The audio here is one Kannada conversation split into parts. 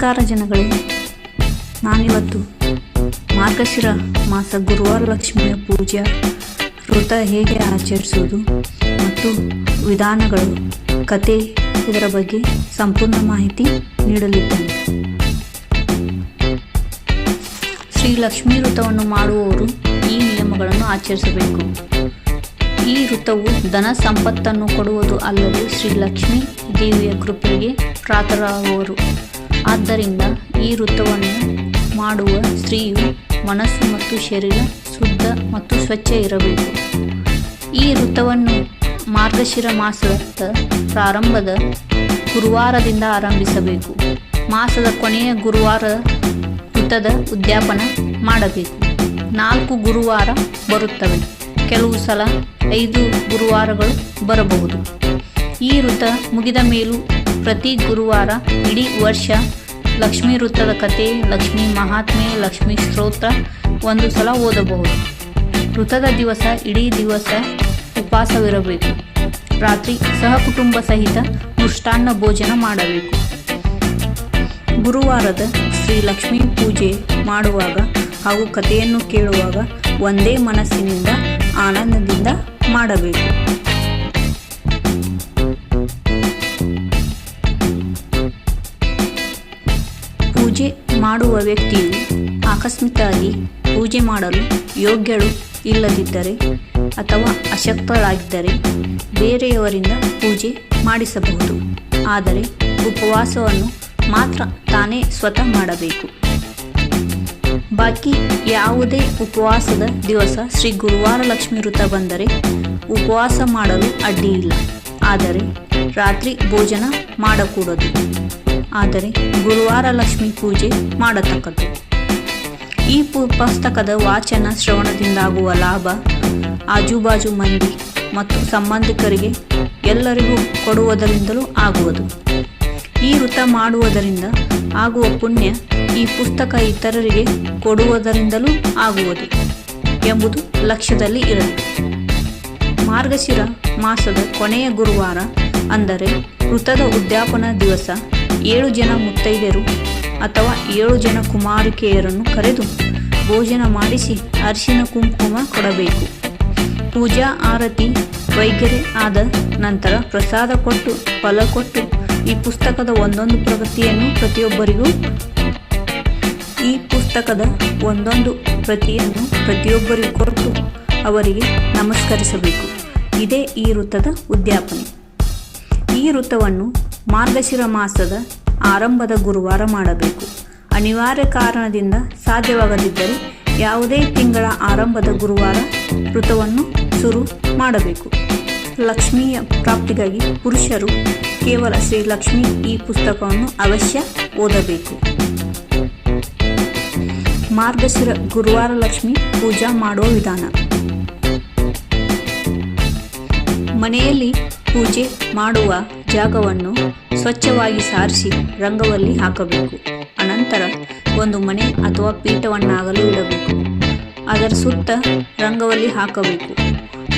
ನಮಸ್ಕಾರ ಜನಗಳೇ ನಾನಿವತ್ತು ಮಾರ್ಗಶಿರ ಮಾಸ ಗುರುವಾರ ಲಕ್ಷ್ಮಿಯ ಪೂಜೆ, ವೃತ ಹೇಗೆ ಆಚರಿಸುವುದು ಮತ್ತು ವಿಧಾನಗಳು, ಕತೆ ಇದರ ಬಗ್ಗೆ ಸಂಪೂರ್ಣ ಮಾಹಿತಿ ನೀಡಲಿದ್ದೇನೆ. ಶ್ರೀ ಲಕ್ಷ್ಮೀ ವೃತವನ್ನು ಮಾಡುವವರು ಈ ನಿಯಮಗಳನ್ನು ಆಚರಿಸಬೇಕು. ಈ ವೃತವು ಧನ ಸಂಪತ್ತನ್ನು ಕೊಡುವುದು ಅಲ್ಲದೆ ಶ್ರೀ ಲಕ್ಷ್ಮೀ ದೇವಿಯ ಕೃಪೆಗೆ ಪಾತ್ರರಾಗುವರು. ಆದ್ದರಿಂದ ಈ ವೃತ್ತವನ್ನು ಮಾಡುವ ಸ್ತ್ರೀಯು ಮನಸ್ಸು ಮತ್ತು ಶರೀರ ಶುದ್ಧ ಮತ್ತು ಸ್ವಚ್ಛ ಇರಬೇಕು. ಈ ವೃತ್ತವನ್ನು ಮಾರ್ಗಶಿರ ಮಾಸದ ಪ್ರಾರಂಭದ ಗುರುವಾರದಿಂದ ಆರಂಭಿಸಬೇಕು. ಮಾಸದ ಕೊನೆಯ ಗುರುವಾರ ವೃತ್ತದ ಉದ್ಯಾಪನ ಮಾಡಬೇಕು. ನಾಲ್ಕು ಗುರುವಾರ ಬರುತ್ತವೆ. ಕೆಲವು ಸಲ ಐದು ಗುರುವಾರಗಳು ಬರಬಹುದು. ಈ ವೃತ್ತ ಮುಗಿದ ಮೇಲೂ ಪ್ರತಿ ಗುರುವಾರ ಇಡೀ ವರ್ಷ ಲಕ್ಷ್ಮೀ ವೃತ್ತದ ಕತೆ, ಲಕ್ಷ್ಮೀ ಮಹಾತ್ಮೆ, ಲಕ್ಷ್ಮೀ ಸ್ತೋತ್ರ ಒಂದು ಸಲ ಓದಬಹುದು. ವೃತ್ತದ ದಿವಸ ಇಡೀ ದಿವಸ ಉಪವಾಸವಿರಬೇಕು. ರಾತ್ರಿ ಸಹಕುಟುಂಬ ಸಹಿತ ಮೃಷ್ಟಾನ್ನ ಭೋಜನ ಮಾಡಬೇಕು. ಗುರುವಾರದ ಶ್ರೀ ಲಕ್ಷ್ಮೀ ಪೂಜೆ ಮಾಡುವಾಗ ಹಾಗೂ ಕಥೆಯನ್ನು ಕೇಳುವಾಗ ಒಂದೇ ಮನಸ್ಸಿನಿಂದ ಆನಂದದಿಂದ ಮಾಡಬೇಕು. ಪೂಜೆ ಮಾಡುವ ವ್ಯಕ್ತಿಯು ಆಕಸ್ಮಿಕವಾಗಿ ಪೂಜೆ ಮಾಡಲು ಯೋಗ್ಯಳು ಇಲ್ಲದಿದ್ದರೆ ಅಥವಾ ಅಶಕ್ತರಾಗಿದ್ದರೆ ಬೇರೆಯವರಿಂದ ಪೂಜೆ ಮಾಡಿಸಬಹುದು. ಆದರೆ ಉಪವಾಸವನ್ನು ಮಾತ್ರ ತಾನೇ ಸ್ವತಃ ಮಾಡಬೇಕು. ಬಾಕಿ ಯಾವುದೇ ಉಪವಾಸದ ದಿವಸ ಶ್ರೀ ಗುರುವಾರ ಲಕ್ಷ್ಮಿ ವೃತ ಬಂದರೆ ಉಪವಾಸ ಮಾಡಲು ಅಡ್ಡಿ ಇಲ್ಲ ಆದರೆ ರಾತ್ರಿ ಭೋಜನ ಮಾಡಕೂಡದು. ಆದರೆ ಗುರುವಾರ ಲಕ್ಷ್ಮಿ ಪೂಜೆ ಮಾಡತಕ್ಕದ್ದು. ಈ ಪು, ಪುಸ್ತಕದ ವಾಚನ ಶ್ರವಣದಿಂದಾಗುವ ಲಾಭ ಆಜುಬಾಜು ಮಂದಿ ಮತ್ತು ಸಂಬಂಧಿಕರಿಗೆ ಎಲ್ಲರಿಗೂ ಕೊಡುವುದರಿಂದಲೂ ಆಗುವುದು. ಈ ವೃತ ಮಾಡುವುದರಿಂದ ಆಗುವ ಪುಣ್ಯ ಈ ಪುಸ್ತಕ ಇತರರಿಗೆ ಕೊಡುವುದರಿಂದಲೂ ಆಗುವುದು ಎಂಬುದು ಲಕ್ಷ್ಯದಲ್ಲಿ ಇರಲಿ. ಮಾರ್ಗಶಿರ ಮಾಸದ ಕೊನೆಯ ಗುರುವಾರ ಅಂದರೆ ವೃತದ ಉದ್ಯಾಪನ ದಿವಸ ಏಳು ಜನ ಮುತ್ತೈದೆಯರು ಅಥವಾ ಏಳು ಜನ ಕುಮಾರಿಕೆಯರನ್ನು ಕರೆದು ಭೋಜನ ಮಾಡಿಸಿ ಅರಿಶಿನ ಕುಂಕುಮ ಕೊಡಬೇಕು. ಪೂಜಾ, ಆರತಿ, ವೈಖರಿ ಆದ ನಂತರ ಪ್ರಸಾದ ಕೊಟ್ಟು, ಫಲ ಕೊಟ್ಟು ಈ ಪುಸ್ತಕದ ಒಂದೊಂದು ಪ್ರಗತಿಯನ್ನು ಪ್ರತಿಯೊಬ್ಬರಿಗೂ ಈ ಪುಸ್ತಕದ ಒಂದೊಂದು ಪ್ರತಿಯನ್ನು ಪ್ರತಿಯೊಬ್ಬರಿಗೂ ಕೊಟ್ಟು ಅವರಿಗೆ ನಮಸ್ಕರಿಸಬೇಕು. ಇದೇ ಈ ವೃತ್ತದ ಉದ್ಯಾಪನೆ. ಈ ವೃತ್ತವನ್ನು ಮಾರ್ಗಶಿರ ಮಾಸದ ಆರಂಭದ ಗುರುವಾರ ಮಾಡಬೇಕು. ಅನಿವಾರ್ಯ ಕಾರಣದಿಂದ ಸಾಧ್ಯವಾಗದಿದ್ದರೆ ಯಾವುದೇ ತಿಂಗಳ ಆರಂಭದ ಗುರುವಾರ ವೃತವನ್ನು ಶುರು ಮಾಡಬೇಕು. ಲಕ್ಷ್ಮಿಯ ಪ್ರಾಪ್ತಿಗಾಗಿ ಪುರುಷರು ಕೇವಲ ಶ್ರೀ ಲಕ್ಷ್ಮಿ ಈ ಪುಸ್ತಕವನ್ನು ಅವಶ್ಯ ಓದಬೇಕು. ಮಾರ್ಗಶಿರ ಗುರುವಾರ ಲಕ್ಷ್ಮಿ ಪೂಜಾ ಮಾಡುವ ವಿಧಾನ. ಮನೆಯಲ್ಲಿ ಪೂಜೆ ಮಾಡುವ ಜಾಗವನ್ನು ಸ್ವಚ್ಛವಾಗಿ ಸಾರಿಸಿ ರಂಗವಲ್ಲಿ ಹಾಕಬೇಕು. ಅನಂತರ ಒಂದು ಮನೆ ಅಥವಾ ಪೀಠವನ್ನಾಗಲು ಇಡಬೇಕು. ಅದರ ಸುತ್ತ ರಂಗವಲ್ಲಿ ಹಾಕಬೇಕು.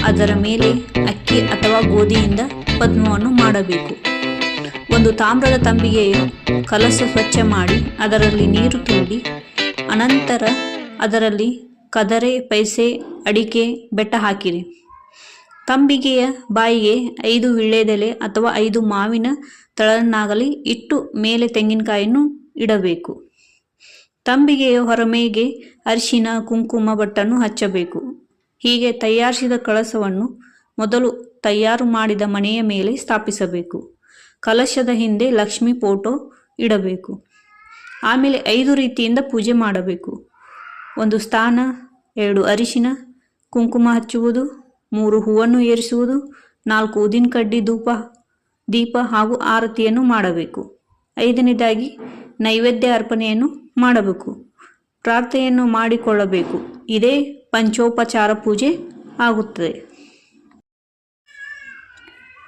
ಅದರ ಮೇಲೆ ಅಕ್ಕಿ ಅಥವಾ ಗೋಧಿಯಿಂದ ಪದ್ಮವನ್ನು ಮಾಡಬೇಕು. ಒಂದು ತಾಮ್ರದ ತಂಬಿಗೆಯು ಕಲಸ ಸ್ವಚ್ಛ ಮಾಡಿ ಅದರಲ್ಲಿ ನೀರು ತುಂಬಿ, ಅನಂತರ ಅದರಲ್ಲಿ ಕದರೆ, ಪೈಸೆ, ಅಡಿಕೆ, ಬೆಟ್ಟ ಹಾಕಿರಿ. ತಂಬಿಗೆಯ ಬಾಯಿಗೆ ಐದು ವಿಳ್ಳೆದೆಲೆ ಅಥವಾ ಐದು ಮಾವಿನ ತಳನ್ನಾಗಲಿ ಇಟ್ಟು ಮೇಲೆ ತೆಂಗಿನಕಾಯನ್ನು ಇಡಬೇಕು. ತಂಬಿಗೆಯ ಹೊರಮೇಗೆ ಅರಿಶಿನ, ಕುಂಕುಮ ಬಟ್ಟನ್ನು ಹಚ್ಚಬೇಕು. ಹೀಗೆ ತಯಾರಿಸಿದ ಕಳಸವನ್ನು ಮೊದಲು ತಯಾರು ಮಾಡಿದ ಮನೆಯ ಮೇಲೆ ಸ್ಥಾಪಿಸಬೇಕು. ಕಲಶದ ಹಿಂದೆ ಲಕ್ಷ್ಮಿ ಫೋಟೋ ಇಡಬೇಕು. ಆಮೇಲೆ ಐದು ರೀತಿಯಿಂದ ಪೂಜೆ ಮಾಡಬೇಕು. ಒಂದು ಸ್ಥಾನ, ಎರಡು ಅರಿಶಿನ, ಕುಂಕುಮ ಹಚ್ಚುವುದು ಮೂರು ಹೂವನ್ನು ಏರಿಸುವುದು, ನಾಲ್ಕು ಉದಿನ ಕಡ್ಡಿ ಧೂಪ, ದೀಪ ಹಾಗೂ ಆರತಿಯನ್ನು ಮಾಡಬೇಕು. ಐದನೇದಾಗಿ ನೈವೇದ್ಯ ಅರ್ಪಣೆಯನ್ನು ಮಾಡಬೇಕು. ಪ್ರಾರ್ಥನೆಯನ್ನು ಮಾಡಿಕೊಳ್ಳಬೇಕು. ಇದೇ ಪಂಚೋಪಚಾರ ಪೂಜೆ ಆಗುತ್ತದೆ.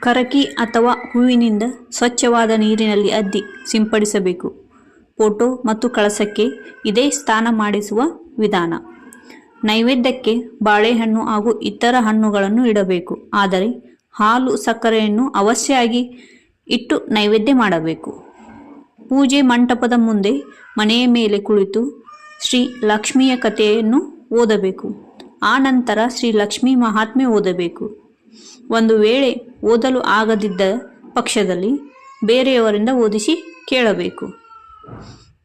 ಕರಕಿ ಅಥವಾ ಹೂವಿನಿಂದ ಸ್ವಚ್ಛವಾದ ನೀರಿನಲ್ಲಿ ಅದ್ದಿ ಸಿಂಪಡಿಸಬೇಕು. ಫೋಟೋ ಮತ್ತು ಕಳಸಕ್ಕೆ ಇದೇ ಸ್ನಾನ ಮಾಡಿಸುವ ವಿಧಾನ. ನೈವೇದ್ಯಕ್ಕೆ ಬಾಳೆಹಣ್ಣು ಹಾಗೂ ಇತರ ಹಣ್ಣುಗಳನ್ನು ಇಡಬೇಕು. ಆದರೆ ಹಾಲು, ಸಕ್ಕರೆಯನ್ನು ಅವಶ್ಯವಾಗಿ ಇಟ್ಟು ನೈವೇದ್ಯ ಮಾಡಬೇಕು. ಪೂಜೆ ಮಂಟಪದ ಮುಂದೆ ಮನೆಯ ಮೇಲೆ ಕುಳಿತು ಶ್ರೀ ಲಕ್ಷ್ಮಿಯ ಕಥೆಯನ್ನು ಓದಬೇಕು. ಆ ನಂತರ ಶ್ರೀ ಲಕ್ಷ್ಮಿ ಮಹಾತ್ಮೆ ಓದಬೇಕು. ಒಂದು ವೇಳೆ ಓದಲು ಆಗದಿದ್ದ ಪಕ್ಷದಲ್ಲಿ ಬೇರೆಯವರಿಂದ ಓದಿಸಿ ಕೇಳಬೇಕು.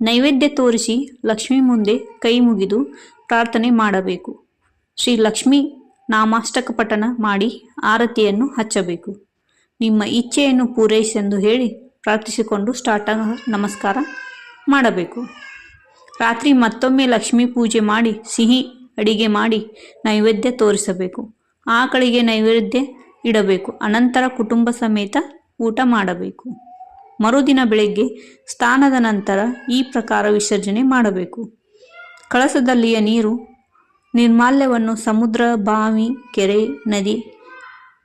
ನೈವೇದ್ಯ ತೋರಿಸಿ ಲಕ್ಷ್ಮಿ ಮುಂದೆ ಕೈ ಮುಗಿದು ಪ್ರಾರ್ಥನೆ ಮಾಡಬೇಕು. ಶ್ರೀ ಲಕ್ಷ್ಮಿ ನಾಮಾಷ್ಟಕ ಪಠನ ಮಾಡಿ ಆರತಿಯನ್ನು ಹಚ್ಚಬೇಕು. ನಿಮ್ಮ ಇಚ್ಛೆಯನ್ನು ಪೂರೈಸೆಂದು ಹೇಳಿ ಪ್ರಾರ್ಥಿಸಿಕೊಂಡು ಸ್ಟಾರ್ಟ ನಮಸ್ಕಾರ ಮಾಡಬೇಕು. ರಾತ್ರಿ ಮತ್ತೊಮ್ಮೆ ಲಕ್ಷ್ಮೀ ಪೂಜೆ ಮಾಡಿ ಸಿಹಿ ಅಡಿಗೆ ಮಾಡಿ ನೈವೇದ್ಯ ತೋರಿಸಬೇಕು. ಆಕಳಿಗೆ ನೈವೇದ್ಯ ಇಡಬೇಕು. ಅನಂತರ ಕುಟುಂಬ ಸಮೇತ ಊಟ ಮಾಡಬೇಕು. ಮರುದಿನ ಬೆಳಗ್ಗೆ ಸ್ನಾನದ ನಂತರ ಈ ಪ್ರಕಾರ ವಿಸರ್ಜನೆ ಮಾಡಬೇಕು. ಕಳಸದಲ್ಲಿಯ ನೀರು, ನಿರ್ಮಾಲ್ಯವನ್ನು ಸಮುದ್ರ ಬಾವಿ, ಕೆರೆ, ನದಿ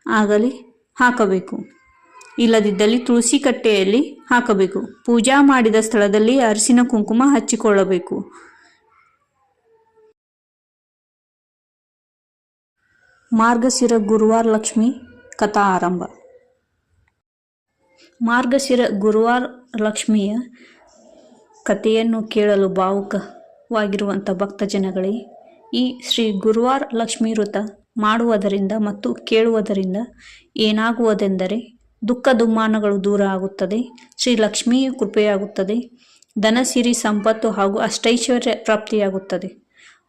ಆಗಲಿ ಹಾಕಬೇಕು. ಇಲ್ಲದಿದ್ದಲ್ಲಿ ತುಳಸಿ ಕಟ್ಟೆಯಲ್ಲಿ ಹಾಕಬೇಕು. ಪೂಜಾ ಮಾಡಿದ ಸ್ಥಳದಲ್ಲಿ ಅರಿಶಿನ ಕುಂಕುಮ ಹಚ್ಚಿಕೊಳ್ಳಬೇಕು. ಮಾರ್ಗಶಿರ ಗುರುವಾರ ಲಕ್ಷ್ಮಿ ಕಥಾ ಆರಂಭ. ಮಾರ್ಗಶಿರ ಗುರುವಾರ ಲಕ್ಷ್ಮಿಯ ಕಥೆಯನ್ನು ಕೇಳಲು ಭಾವುಕವಾಗಿರುವಂಥ ಭಕ್ತಜನಗಳೇ, ಈ ಶ್ರೀ ಗುರುವಾರ ಲಕ್ಷ್ಮೀ ವೃತ ಮಾಡುವುದರಿಂದ ಮತ್ತು ಕೇಳುವುದರಿಂದ ಏನಾಗುವುದೆಂದರೆ ದುಃಖ ದುಮ್ಮಾನಗಳು ದೂರ ಆಗುತ್ತದೆ, ಶ್ರೀ ಲಕ್ಷ್ಮಿಯ ಕೃಪೆಯಾಗುತ್ತದೆ, ಧನ, ಸಿರಿ, ಸಂಪತ್ತು ಹಾಗೂ ಅಷ್ಟೈಶ್ವರ್ಯ ಪ್ರಾಪ್ತಿಯಾಗುತ್ತದೆ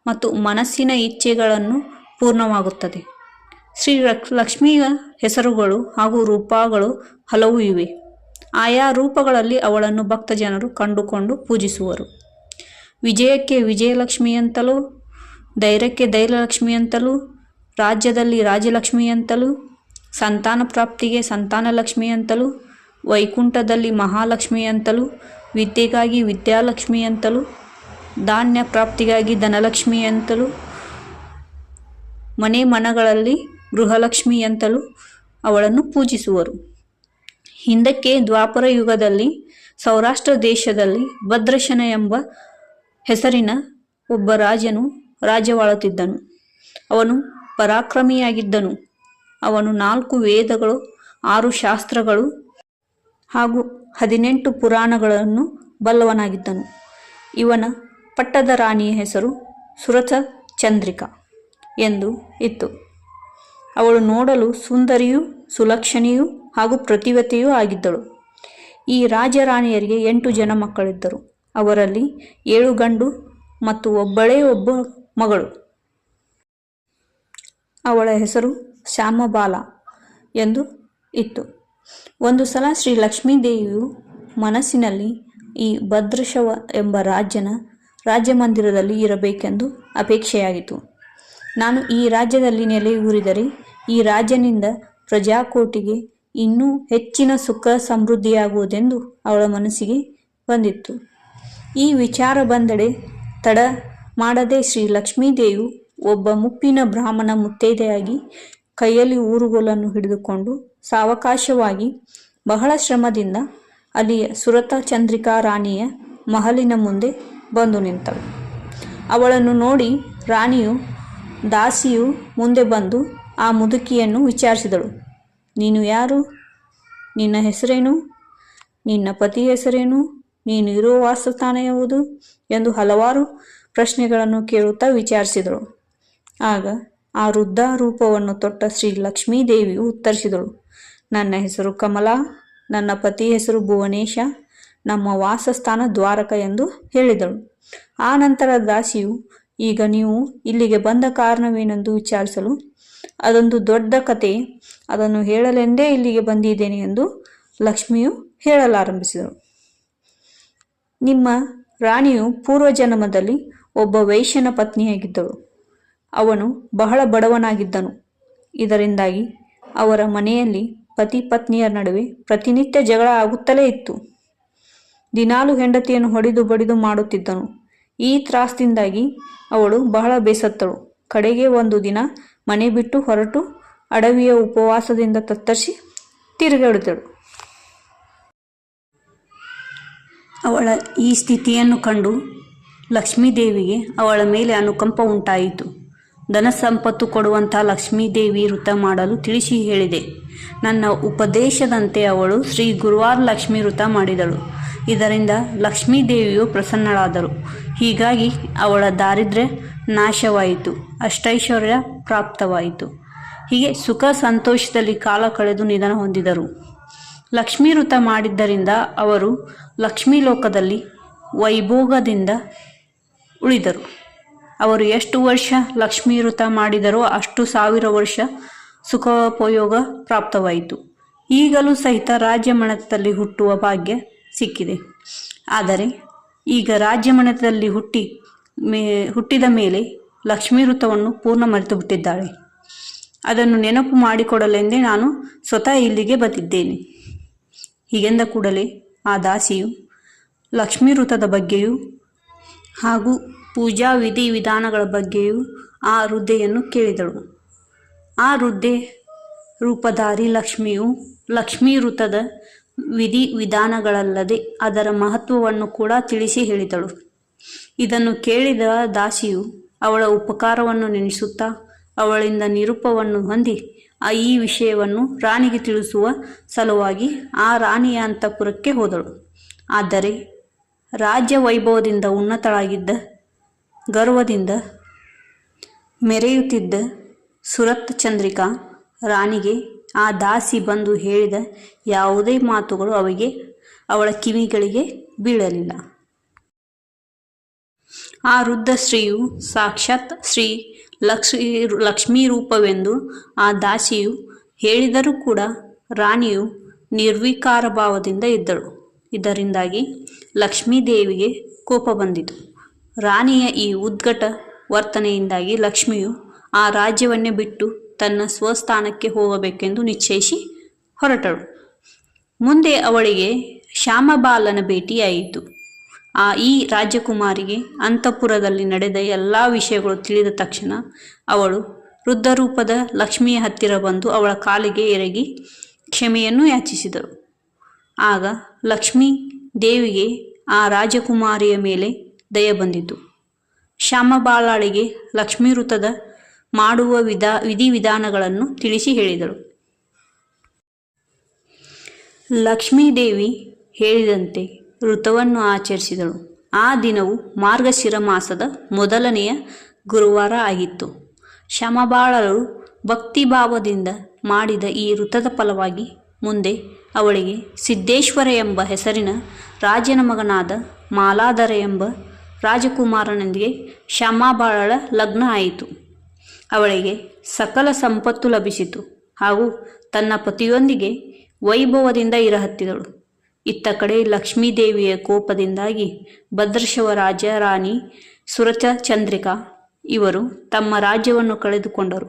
ಮತ್ತು ಮನಸ್ಸಿನ ಇಚ್ಛೆಗಳನ್ನು ಪೂರ್ಣವಾಗುತ್ತದೆ. ಶ್ರೀ ಲಕ್- ಲಕ್ಷ್ಮಿಯ ಹೆಸರುಗಳು ಹಾಗೂ ರೂಪಗಳು ಹಲವು ಇವೆ. ಆಯಾ ರೂಪಗಳಲ್ಲಿ ಅವಳನ್ನು ಭಕ್ತ ಜನರು ಕಂಡುಕೊಂಡು ಪೂಜಿಸುವರು. ವಿಜಯಕ್ಕೆ ವಿಜಯಲಕ್ಷ್ಮಿ ಅಂತಲೂ, ಧೈರ್ಯಕ್ಕೆ ಧೈರ್ಯಲಕ್ಷ್ಮಿ ಅಂತಲೂ, ರಾಜ್ಯದಲ್ಲಿ ರಾಜಲಕ್ಷ್ಮಿ ಅಂತಲೂ, ಸಂತಾನ ಪ್ರಾಪ್ತಿಗೆ ಸಂತಾನಲಕ್ಷ್ಮಿ ಅಂತಲೂ, ವೈಕುಂಠದಲ್ಲಿ ಮಹಾಲಕ್ಷ್ಮಿ ಅಂತಲೂ, ವಿದ್ಯೆಗಾಗಿ ವಿದ್ಯಾಲಕ್ಷ್ಮಿ ಅಂತಲೂ, ಧಾನ್ಯ ಪ್ರಾಪ್ತಿಗಾಗಿ ಧನಲಕ್ಷ್ಮಿ ಅಂತಲೂ, ಮನೆ ಮನಗಳಲ್ಲಿ ಗೃಹಲಕ್ಷ್ಮಿ ಅಂತಲೂ ಅವಳನ್ನು ಪೂಜಿಸುವರು. ಹಿಂದಕ್ಕೆ ದ್ವಾಪರ ಯುಗದಲ್ಲಿ, ಸೌರಾಷ್ಟ್ರ ದೇಶದಲ್ಲಿ ಭದ್ರಶನ ಎಂಬ ಹೆಸರಿನ ಒಬ್ಬ ರಾಜನು ರಾಜ್ಯವಾಳುತ್ತಿದ್ದನು. ಅವನು ಪರಾಕ್ರಮಿಯಾಗಿದ್ದನು. ಅವನು ನಾಲ್ಕು ವೇದಗಳು, ಆರು ಶಾಸ್ತ್ರಗಳು ಹಾಗೂ ಹದಿನೆಂಟು ಪುರಾಣಗಳನ್ನು ಬಲ್ಲವನಾಗಿದ್ದನು. ಇವನ ಪಟ್ಟದ ರಾಣಿಯ ಹೆಸರು ಸುರಥ ಚಂದ್ರಿಕಾ ಎಂದು ಇತ್ತು. ಅವಳು ನೋಡಲು ಸುಂದರಿಯೂ, ಸುಲಕ್ಷಣಿಯೂ ಹಾಗೂ ಪ್ರತಿವತೆಯೂ ಆಗಿದ್ದಳು. ಈ ರಾಜರಾಣಿಯರಿಗೆ ಎಂಟು ಜನ ಮಕ್ಕಳಿದ್ದರು. ಅವರಲ್ಲಿ ಏಳು ಗಂಡು ಮತ್ತು ಒಬ್ಬಳೇ ಒಬ್ಬ ಮಗಳು. ಅವಳ ಹೆಸರು ಶ್ಯಾಮಬಾಲ ಎಂದು ಇತ್ತು. ಒಂದು ಸಲ ಶ್ರೀ ಲಕ್ಷ್ಮೀದೇವಿಯು ಮನಸ್ಸಿನಲ್ಲಿ ಈ ಭದ್ರಶವ ಎಂಬ ರಾಜ್ಯನ ರಾಜ್ಯ ಮಂದಿರದಲ್ಲಿ ಇರಬೇಕೆಂದು ಅಪೇಕ್ಷೆಯಾಗಿತ್ತು. ನಾನು ಈ ರಾಜ್ಯದಲ್ಲಿ ನೆಲೆಯೂರಿದರೆ ಈ ರಾಜ್ಯನಿಂದ ಪ್ರಜಾಕೋಟಿಗೆ ಇನ್ನೂ ಹೆಚ್ಚಿನ ಸುಖ ಸಮೃದ್ಧಿಯಾಗುವುದೆಂದು ಅವಳ ಮನಸ್ಸಿಗೆ ಬಂದಿತ್ತು. ಈ ವಿಚಾರ ಬಂದಡೆ ತಡ ಮಾಡದೆ ಶ್ರೀ ಲಕ್ಷ್ಮೀದೇವಿಯು ಒಬ್ಬ ಮುಪ್ಪಿನ ಬ್ರಾಹ್ಮಣ ಮುತ್ತೈದೆಯಾಗಿ ಕೈಯಲ್ಲಿ ಊರುಗೋಲನ್ನು ಹಿಡಿದುಕೊಂಡು ಸಾವಕಾಶವಾಗಿ ಬಹಳ ಶ್ರಮದಿಂದ ಅಲ್ಲಿಯ ಸುರತ ಚಂದ್ರಿಕಾ ರಾಣಿಯ ಮಹಲಿನ ಮುಂದೆ ಬಂದು ನಿಂತಳು. ಅವಳನ್ನು ನೋಡಿ ರಾಣಿಯು, ದಾಸಿಯು ಮುಂದೆ ಬಂದು ಆ ಮುದುಕಿಯನ್ನು ವಿಚಾರಿಸಿದಳು. ನೀನು ಯಾರು? ನಿನ್ನ ಹೆಸರೇನು? ನಿನ್ನ ಪತಿ ಹೆಸರೇನು? ನೀನು ಇರುವ ವಾಸಸ್ಥಾನ ಯಾವುದು ಎಂದು ಹಲವಾರು ಪ್ರಶ್ನೆಗಳನ್ನು ಕೇಳುತ್ತಾ ವಿಚಾರಿಸಿದಳು. ಆಗ ಆ ವೃದ್ಧ ರೂಪವನ್ನು ತೊಟ್ಟ ಶ್ರೀ ಲಕ್ಷ್ಮೀದೇವಿಯು ಉತ್ತರಿಸಿದಳು. ನನ್ನ ಹೆಸರು ಕಮಲಾ, ನನ್ನ ಪತಿ ಹೆಸರು ಭುವನೇಶ, ನಮ್ಮ ವಾಸಸ್ಥಾನ ದ್ವಾರಕ ಎಂದು ಹೇಳಿದಳು. ಆ ನಂತರ ದಾಸಿಯು, ಈಗ ನೀವು ಇಲ್ಲಿಗೆ ಬಂದ ಕಾರಣವೇನೆಂದು ವಿಚಾರಿಸಲು, ಅದೊಂದು ದೊಡ್ಡ ಕತೆ, ಅದನ್ನು ಹೇಳಲೆಂದೇ ಇಲ್ಲಿಗೆ ಬಂದಿದ್ದೇನೆ ಎಂದು ಲಕ್ಷ್ಮಿಯು ಹೇಳಲಾರಂಭಿಸಿದಳು. ನಿಮ್ಮ ರಾಣಿಯು ಪೂರ್ವಜನ್ಮದಲ್ಲಿ ಒಬ್ಬ ವೈಶ್ಯನ ಪತ್ನಿಯಾಗಿದ್ದಳು. ಅವನು ಬಹಳ ಬಡವನಾಗಿದ್ದನು. ಇದರಿಂದಾಗಿ ಅವರ ಮನೆಯಲ್ಲಿ ಪತಿ ಪತ್ನಿಯರ ನಡುವೆ ಪ್ರತಿನಿತ್ಯ ಜಗಳ ಆಗುತ್ತಲೇ ಇತ್ತು. ದಿನಾಲು ಹೆಂಡತಿಯನ್ನು ಹೊಡೆದು ಬಡಿದು ಮಾಡುತ್ತಿದ್ದನು. ಈ ತ್ರಾಸದಿಂದಾಗಿ ಅವಳು ಬಹಳ ಬೇಸತ್ತಳು. ಕಡೆಗೆ ಒಂದು ದಿನ ಮನೆ ಬಿಟ್ಟು ಹೊರಟು ಅಡವಿಯ ಉಪವಾಸದಿಂದ ತತ್ತರಿಸಿ ತಿರುಗಾಡಿದಳು. ಅವಳ ಈ ಸ್ಥಿತಿಯನ್ನು ಕಂಡು ಲಕ್ಷ್ಮೀದೇವಿಗೆ ಅವಳ ಮೇಲೆ ಅನುಕಂಪ ಉಂಟಾಯಿತು. ಧನ ಸಂಪತ್ತು ಕೊಡುವಂಥ ಲಕ್ಷ್ಮೀದೇವಿ ವೃತ ಮಾಡಲು ತಿಳಿಸಿ ಹೇಳಿದೆ. ನನ್ನ ಉಪದೇಶದಂತೆ ಅವಳು ಶ್ರೀ ಗುರುವಾರ ಲಕ್ಷ್ಮೀ ವೃತ ಮಾಡಿದಳು. ಇದರಿಂದ ಲಕ್ಷ್ಮೀದೇವಿಯು ಪ್ರಸನ್ನಳಾದರು. ಹೀಗಾಗಿ ಅವಳ ದಾರಿದ್ರ್ಯ ನಾಶವಾಯಿತು, ಅಷ್ಟೈಶ್ವರ್ಯ ಪ್ರಾಪ್ತವಾಯಿತು. ಹೀಗೆ ಸುಖ ಸಂತೋಷದಲ್ಲಿ ಕಾಲ ಕಳೆದು ನಿಧನ ಹೊಂದಿದರು. ಲಕ್ಷ್ಮೀ ವೃತ ಮಾಡಿದ್ದರಿಂದ ಅವರು ಲಕ್ಷ್ಮೀ ಲೋಕದಲ್ಲಿ ವೈಭೋಗದಿಂದ ಉಳಿದರು. ಅವರು ಎಷ್ಟು ವರ್ಷ ಲಕ್ಷ್ಮೀ ವೃತ ಮಾಡಿದರೋ ಅಷ್ಟು ಸಾವಿರ ವರ್ಷ ಸುಖೋಪಯೋಗ ಪ್ರಾಪ್ತವಾಯಿತು. ಈಗಲೂ ಸಹಿತ ರಾಜ್ಯ ಹುಟ್ಟುವ ಭಾಗ್ಯ ಸಿಕ್ಕಿದೆ. ಆದರೆ ಈಗ ರಾಜ್ಯ ಹುಟ್ಟಿ ಮೇ, ಹುಟ್ಟಿದ ಮೇಲೆ ಲಕ್ಷ್ಮೀ ವೃತವನ್ನು ಪೂರ್ಣ ಮರೆತು ಬಿಟ್ಟಿದ್ದಾಳೆ ಅದನ್ನು ನೆನಪು ಮಾಡಿಕೊಡಲೆಂದೇ ನಾನು ಸ್ವತಃ ಇಲ್ಲಿಗೆ ಬಂದಿದ್ದೇನೆ ಹೀಗೆಂದ ಕೂಡಲೇ ಆ ದಾಸಿಯು ಲಕ್ಷ್ಮೀ ವೃತದ ಬಗ್ಗೆಯೂ ಹಾಗೂ ಪೂಜಾ ವಿಧಿ ವಿಧಾನಗಳ ಬಗ್ಗೆಯೂ ಆ ವೃದ್ಧೆಯನ್ನು ಕೇಳಿದಳು. ಆ ವೃದ್ಧೆ ರೂಪಧಾರಿ ಲಕ್ಷ್ಮಿಯು ಲಕ್ಷ್ಮೀ ವೃತದ ವಿಧಿ ವಿಧಾನಗಳಲ್ಲದೆ ಅದರ ಮಹತ್ವವನ್ನು ಕೂಡ ತಿಳಿಸಿ ಹೇಳಿದಳು. ಇದನ್ನು ಕೇಳಿದ ದಾಸಿಯು ಅವಳ ಉಪಕಾರವನ್ನು ನೆನೆಸುತ್ತಾ ಅವಳಿಂದ ನಿರೂಪವನ್ನು ಹೊಂದಿ ಈ ವಿಷಯವನ್ನು ರಾಣಿಗೆ ತಿಳಿಸುವ ಸಲುವಾಗಿ ಆ ರಾಣಿಯ ಅಂತಃಪುರಕ್ಕೆ ಹೋದಳು. ಆದರೆ ರಾಜ್ಯ ವೈಭವದಿಂದ ಉನ್ನತಳಾಗಿದ್ದ, ಗರ್ವದಿಂದ ಮೆರೆಯುತ್ತಿದ್ದ ಸುರತ್ ಚಂದ್ರಿಕಾ ರಾಣಿಗೆ ಆ ದಾಸಿ ಬಂದು ಹೇಳಿದ ಯಾವುದೇ ಮಾತುಗಳು ಅವಿಗೆ, ಅವಳ ಕಿವಿಗಳಿಗೆ ಬೀಳಲಿಲ್ಲ. ಆ ವೃದ್ಧ ಸ್ತ್ರೀಯು ಸಾಕ್ಷಾತ್ ಶ್ರೀ ಲಕ್ಷ್ಮೀ ಲಕ್ಷ್ಮೀ ರೂಪವೆಂದು ಆ ದಾಸಿಯು ಹೇಳಿದರೂ ಕೂಡ ರಾಣಿಯು ನಿರ್ವಿಕಾರ ಭಾವದಿಂದ ಇದ್ದಳು. ಇದರಿಂದಾಗಿ ಲಕ್ಷ್ಮೀದೇವಿಗೆ ಕೋಪ ಬಂದಿತು. ರಾಣಿಯ ಈ ಉದ್ಘಟ ವರ್ತನೆಯಿಂದಾಗಿ ಲಕ್ಷ್ಮಿಯು ಆ ರಾಜ್ಯವನ್ನೇ ಬಿಟ್ಟು ತನ್ನ ಸ್ವಸ್ಥಾನಕ್ಕೆ ಹೋಗಬೇಕೆಂದು ನಿಶ್ಚಯಿಸಿ ಹೊರಟಳು. ಮುಂದೆ ಅವಳಿಗೆ ಶ್ಯಾಮಬಾಲನ ಭೇಟಿಯಾಯಿತು. ಆ ಈ ರಾಜಕುಮಾರಿಗೆ ಅಂತಃಪುರದಲ್ಲಿ ನಡೆದ ಎಲ್ಲ ವಿಷಯಗಳು ತಿಳಿದ ತಕ್ಷಣ ಅವಳು ವೃದ್ಧರೂಪದ ಲಕ್ಷ್ಮಿಯ ಹತ್ತಿರ ಬಂದು ಅವಳ ಕಾಲಿಗೆ ಎರಗಿ ಕ್ಷಮೆಯನ್ನು ಯಾಚಿಸಿದರು ಆಗ ಲಕ್ಷ್ಮೀ ದೇವಿಗೆ ಆ ರಾಜಕುಮಾರಿಯ ಮೇಲೆ ದಯ ಬಂದಿತು. ಶ್ಯಾಮಬಾಳಾಳಿಗೆ ಲಕ್ಷ್ಮೀ ವೃತದ ಮಾಡುವ ವಿಧ ವಿಧಿವಿಧಾನಗಳನ್ನು ತಿಳಿಸಿ ಹೇಳಿದಳು. ಲಕ್ಷ್ಮೀದೇವಿ ಹೇಳಿದಂತೆ ವೃತವನ್ನು ಆಚರಿಸಿದಳು. ಆ ದಿನವು ಮಾರ್ಗಶಿರ ಮಾಸದ ಮೊದಲನೆಯ ಗುರುವಾರ ಆಗಿತ್ತು. ಶಮಬಾಳರು ಭಕ್ತಿಭಾವದಿಂದ ಮಾಡಿದ ಈ ವೃತದ ಫಲವಾಗಿ ಮುಂದೆ ಅವಳಿಗೆ ಸಿದ್ದೇಶ್ವರ ಎಂಬ ಹೆಸರಿನ ರಾಜನ ಮಗನಾದ ಮಾಲಾಧರ ಎಂಬ ರಾಜಕುಮಾರನೊಂದಿಗೆ ಶಮಾಬಾಳಳ ಲಗ್ನ ಆಯಿತು. ಅವಳಿಗೆ ಸಕಲ ಸಂಪತ್ತು ಲಭಿಸಿತು ಹಾಗೂ ತನ್ನ ಪತಿಯೊಂದಿಗೆ ವೈಭವದಿಂದ ಇರಹತ್ತಿದಳು. ಇತ್ತ ಕಡೆ ಲಕ್ಷ್ಮೀದೇವಿಯ ಕೋಪದಿಂದಾಗಿ ಭದ್ರಶವ ರಾಜ ರಾಣಿ, ಸುರಚ, ಚಂದ್ರಿಕಾ ಇವರು ತಮ್ಮ ರಾಜ್ಯವನ್ನು ಕಳೆದುಕೊಂಡರು.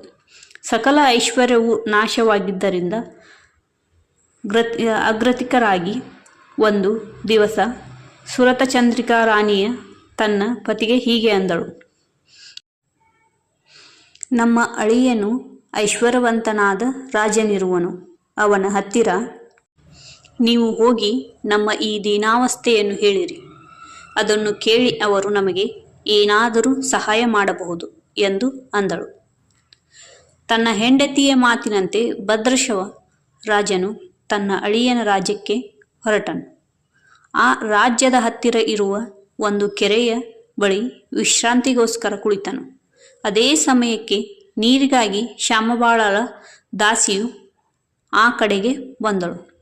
ಸಕಲ ಐಶ್ವರ್ಯವು ನಾಶವಾಗಿದ್ದರಿಂದ ಗ್ರತ್, ಅಗ್ರತಿಕರಾಗಿ ಒಂದು ದಿವಸ ಸುರತ ಚಂದ್ರಿಕಾ ರಾಣಿಯ ತನ್ನ ಪತಿಗೆ ಹೀಗೆ ಅಂದಳು. ನಮ್ಮ ಅಳಿಯನು ಐಶ್ವರ್ಯವಂತನಾದ ರಾಜನಿರುವನು. ಅವನ ಹತ್ತಿರ ನೀವು ಹೋಗಿ ನಮ್ಮ ಈ ದೀನಾವಸ್ಥೆಯನ್ನು ಹೇಳಿರಿ. ಅದನ್ನು ಕೇಳಿ ಅವರು ನಮಗೆ ಏನಾದರೂ ಸಹಾಯ ಮಾಡಬಹುದು ಎಂದು ಅಂದಳು. ತನ್ನ ಹೆಂಡತಿಯ ಮಾತಿನಂತೆ ಭದ್ರಶವ ರಾಜನು ತನ್ನ ಅಳಿಯನ ರಾಜ್ಯಕ್ಕೆ ಹೊರಟನು. ಆ ರಾಜ್ಯದ ಹತ್ತಿರ ಇರುವ ಒಂದು ಕೆರೆಯ ಬಳಿ ವಿಶ್ರಾಂತಿಗೋಸ್ಕರ ಕುಳಿತನು. ಅದೇ ಸಮಯಕ್ಕೆ ನೀರಿಗಾಗಿ ಶ್ಯಾಮಬಾಳಳ ದಾಸಿಯು ಆ ಕಡೆಗೆ ಬಂದಳು.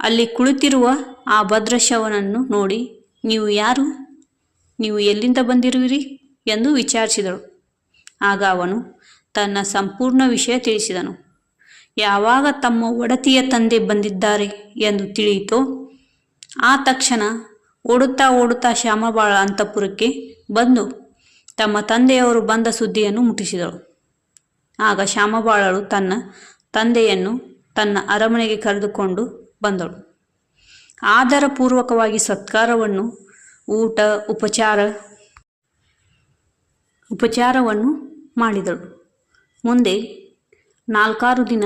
ಅಲ್ಲಿ ಕುಳಿತಿರುವ ಆ ಭದ್ರಶವನನ್ನು ನೋಡಿ ನೀವು ಯಾರು? ನೀವು ಎಲ್ಲಿಂದ ಬಂದಿರುವಿರಿ? ಎಂದು ವಿಚಾರಿಸಿದಳು. ಆಗ ಅವನು ತನ್ನ ಸಂಪೂರ್ಣ ವಿಷಯ ತಿಳಿಸಿದನು. ಯಾವಾಗ ತಮ್ಮ ಒಡತಿಯ ತಂದೆ ಬಂದಿದ್ದಾರೆ ಎಂದು ತಿಳಿಯಿತೋ, ಆ ತಕ್ಷಣ ಓಡುತ್ತಾ ಓಡುತ್ತಾ ಶ್ಯಾಮಬಾಳ ಅಂತಃಪುರಕ್ಕೆ ಬಂದು ತಮ್ಮ ತಂದೆಯವರು ಬಂದ ಸುದ್ದಿಯನ್ನು ಮುಟ್ಟಿಸಿದಳು. ಆಗ ಶ್ಯಾಮಬಾಳಳು ತನ್ನ ತಂದೆಯನ್ನು ತನ್ನ ಅರಮನೆಗೆ ಕರೆದುಕೊಂಡು ಬಂದಳು. ಆದರಪೂರ್ವಕವಾಗಿ ಸತ್ಕಾರವನ್ನು, ಊಟ, ಉಪಚಾರ, ಉಪಚಾರವನ್ನು ಮಾಡಿದಳು. ಮುಂದೆ ನಾಲ್ಕಾರು ದಿನ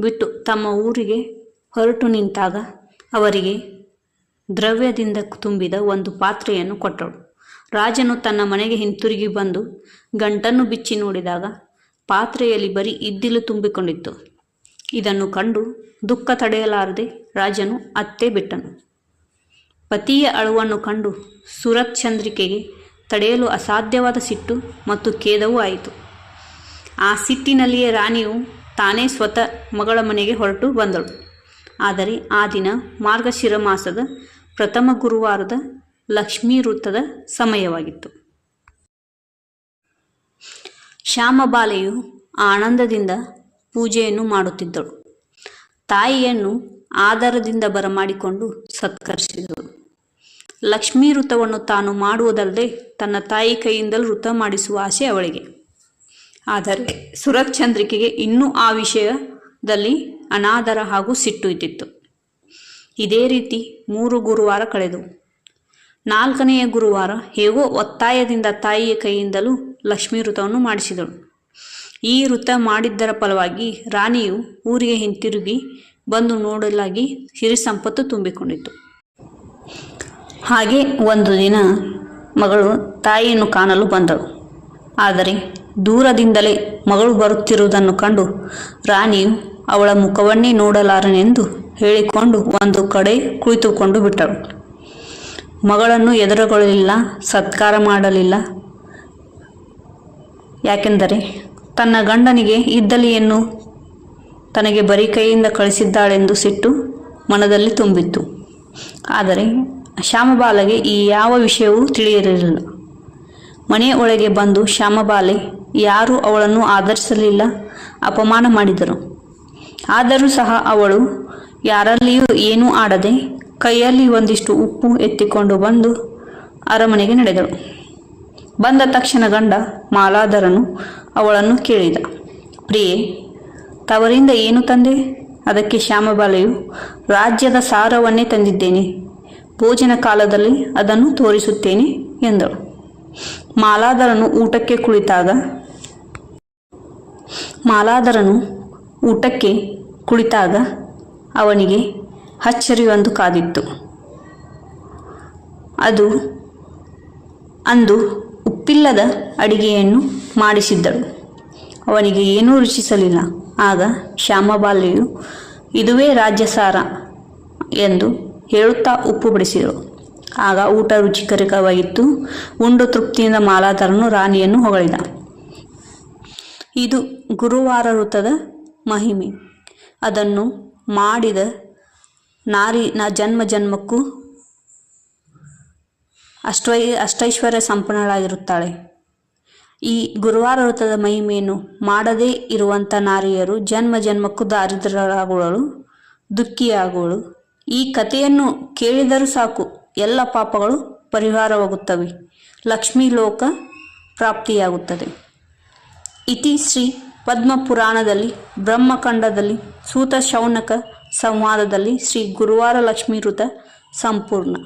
ಬಿಟ್ಟು ತಮ್ಮ ಊರಿಗೆ ಹೊರಟು ನಿಂತಾಗ ಅವರಿಗೆ ದ್ರವ್ಯದಿಂದ ತುಂಬಿದ ಒಂದು ಪಾತ್ರೆಯನ್ನು ಕೊಟ್ಟಳು. ರಾಜನು ತನ್ನ ಮನೆಗೆ ಹಿಂತಿರುಗಿ ಬಂದು ಗಂಟನ್ನು ಬಿಚ್ಚಿ ನೋಡಿದಾಗ ಪಾತ್ರೆಯಲ್ಲಿ ಬರೀ ಇದ್ದಿಲು ತುಂಬಿಕೊಂಡಿತ್ತು. ಇದನ್ನು ಕಂಡು ದುಃಖ ತಡೆಯಲಾರದೆ ರಾಜನು ಅತ್ತೆ ಬಿಟ್ಟನು. ಪತಿಯ ಅಳುವನ್ನು ಕಂಡು ಸುರತ್ ಚಂದ್ರಿಕೆಗೆ ತಡೆಯಲು ಅಸಾಧ್ಯವಾದ ಸಿಟ್ಟು ಮತ್ತು ಖೇದವೂ ಆಯಿತು. ಆ ಸಿಟ್ಟಿನಲ್ಲಿಯೇ ರಾಣಿಯು ತಾನೇ ಸ್ವತಃ ಮಗಳ ಮನೆಗೆ ಹೊರಟು ಬಂದಳು. ಆದರೆ ಆ ದಿನ ಮಾರ್ಗಶಿರ ಮಾಸದ ಪ್ರಥಮ ಗುರುವಾರದ ಲಕ್ಷ್ಮೀ ವೃತ್ತದ ಸಮಯವಾಗಿತ್ತು. ಶ್ಯಾಮಬಾಲೆಯು ಆನಂದದಿಂದ ಪೂಜೆಯನ್ನು ಮಾಡುತ್ತಿದ್ದಳು. ತಾಯಿಯನ್ನು ಆಧಾರದಿಂದ ಬರಮಾಡಿಕೊಂಡು ಸತ್ಕರಿಸಿದರು ಲಕ್ಷ್ಮೀ ವೃತವನ್ನು ತಾನು ಮಾಡುವುದಲ್ಲದೆ ತನ್ನ ತಾಯಿ ಕೈಯಿಂದಲೂ ವೃತ ಮಾಡಿಸುವ ಆಸೆ ಅವಳಿಗೆ. ಆದರೆ ಸುರತ್ ಚಂದ್ರಿಕೆಗೆ ಇನ್ನೂ ಆ ವಿಷಯದಲ್ಲಿ ಅನಾದರ ಹಾಗೂ ಸಿಟ್ಟು ಇದ್ದಿತ್ತು. ಇದೇ ರೀತಿ ಮೂರು ಗುರುವಾರ ಕಳೆದವು ನಾಲ್ಕನೆಯ ಗುರುವಾರ ಹೇಗೋ ಒತ್ತಾಯದಿಂದ ತಾಯಿಯ ಕೈಯಿಂದಲೂ ಲಕ್ಷ್ಮೀ ವೃತವನ್ನು ಮಾಡಿಸಿದಳು. ಈ ವೃತ ಮಾಡಿದ್ದರ ಫಲವಾಗಿ ರಾಣಿಯು ಊರಿಗೆ ಹಿಂತಿರುಗಿ ಬಂದು ನೋಡಲಾಗಿ ಸಿರಿ ಸಂಪತ್ತು ತುಂಬಿಕೊಂಡಿತು. ಹಾಗೆ ಒಂದು ದಿನ ಮಗಳು ತಾಯಿಯನ್ನು ಕಾಣಲು ಬಂದಳು. ಆದರೆ ದೂರದಿಂದಲೇ ಮಗಳು ಬರುತ್ತಿರುವುದನ್ನು ಕಂಡು ರಾಣಿಯು ಅವಳ ಮುಖವನ್ನೇ ನೋಡಲಾರನೆಂದು ಹೇಳಿಕೊಂಡು ಒಂದು ಕಡೆ ಕುಳಿತುಕೊಂಡು ಬಿಟ್ಟಳು. ಮಗಳನ್ನು ಎದುರುಗೊಳ್ಳಲಿಲ್ಲ, ಸತ್ಕಾರ ಮಾಡಲಿಲ್ಲ. ಯಾಕೆಂದರೆ ತನ್ನ ಗಂಡನಿಗೆ ಇದ್ದಲಿಯನ್ನು ತನಗೆ ಬರೀ ಕೈಯಿಂದ ಕಳಿಸಿದ್ದಾಳೆಂದು ಸಿಟ್ಟು ಮನದಲ್ಲಿ ತುಂಬಿತ್ತು. ಆದರೆ ಶ್ಯಾಮಬಾಲಗೆ ಈ ಯಾವ ವಿಷಯವೂ ತಿಳಿಯಿರಲಿಲ್ಲ ಮನೆಯ ಒಳಗೆ ಬಂದು ಶ್ಯಾಮಬಾಲೆ ಯಾರೂ ಅವಳನ್ನು ಆಧರಿಸಲಿಲ್ಲ, ಅಪಮಾನ ಮಾಡಿದರು. ಆದರೂ ಸಹ ಅವಳು ಯಾರಲ್ಲಿಯೂ ಏನೂ ಆಡದೆ ಕೈಯಲ್ಲಿ ಒಂದಿಷ್ಟು ಉಪ್ಪು ಎತ್ತಿಕೊಂಡು ಬಂದು ಅರಮನೆಗೆ ನಡೆದಳು. ಬಂದ ತಕ್ಷಣ ಗಂಡ ಮಾಲಾಧರನು ಅವಳನ್ನು ಕೇಳಿದ. ಪ್ರಿಯೆ, ತವರಿಂದ ಏನು ತಂದೆ? ಅದಕ್ಕೆ ಶ್ಯಾಮಬಾಲೆಯು, ರಾಜ್ಯದ ಸಾರವನ್ನೇ ತಂದಿದ್ದೇನೆ. ಭೋಜನ ಕಾಲದಲ್ಲಿ ಅದನ್ನು ತೋರಿಸುತ್ತೇನೆ ಎಂದಳು. ಮಾಲಾಧರನು ಊಟಕ್ಕೆ ಕುಳಿತಾಗ, ಮಾಲಾಧರನು ಊಟಕ್ಕೆ ಕುಳಿತಾಗ ಅವನಿಗೆ ಅಚ್ಚರಿಯೊಂದು ಕಾದಿತ್ತು. ಅದು ಅಂದು ಉಪ್ಪಿಲ್ಲದ ಅಡಿಗೆಯನ್ನು ಮಾಡಿಸಿದ್ದಳು. ಅವನಿಗೆ ಏನೂ ರುಚಿಸಲಿಲ್ಲ. ಆಗ ಶ್ಯಾಮಬಾಲಿಯು, ಇದುವೇ ರಾಜ್ಯಸಾರ ಎಂದು ಹೇಳುತ್ತಾ ಉಪ್ಪು ಬಡಿಸಿದಳು. ಆಗ ಊಟ ರುಚಿಕರಿಕವಾಗಿತ್ತು ಉಂಡು ತೃಪ್ತಿಯಿಂದ ಮಾಲಾತರನು ರಾಣಿಯನ್ನು ಹೊಗಳಿದ. ಇದು ಗುರುವಾರ ವೃತ್ತದ ಮಹಿಮೆ. ಅದನ್ನು ಮಾಡಿದ ನಾರಿ, ನ ಜನ್ಮ ಜನ್ಮಕ್ಕೂ ಅಷ್ಟೈ ಅಷ್ಟೈಶ್ವರ್ಯ ಸಂಪನ್ನಳಾಗಿರುತ್ತಾಳೆ. ಈ ಗುರುವಾರ ವೃತ್ತದ ಮಹಿಮೆಯನ್ನು ಮಾಡದೇ ಇರುವಂಥ ನಾರಿಯರು ಜನ್ಮ ಜನ್ಮಕ್ಕೂ ದಾರಿದ್ರ್ಯರಾಗುವಳು, ದುಃಖಿಯಾಗುವಳು. ಈ ಕಥೆಯನ್ನು ಕೇಳಿದರೂ ಸಾಕು, ಎಲ್ಲ ಪಾಪಗಳು ಪರಿಹಾರವಾಗುತ್ತವೆ ಲಕ್ಷ್ಮೀ ಲೋಕ ಪ್ರಾಪ್ತಿಯಾಗುತ್ತದೆ. ಇತಿ ಶ್ರೀ ಪದ್ಮಪುರಾಣದಲ್ಲಿ, ಬ್ರಹ್ಮಖಂಡದಲ್ಲಿ ಸೂತ ಶೌನಕ ಸಂವಾದದಲ್ಲಿ ಶ್ರೀ ಗುರುವಾರ ಲಕ್ಷ್ಮೀ ವೃತ ಸಂಪೂರ್ಣ.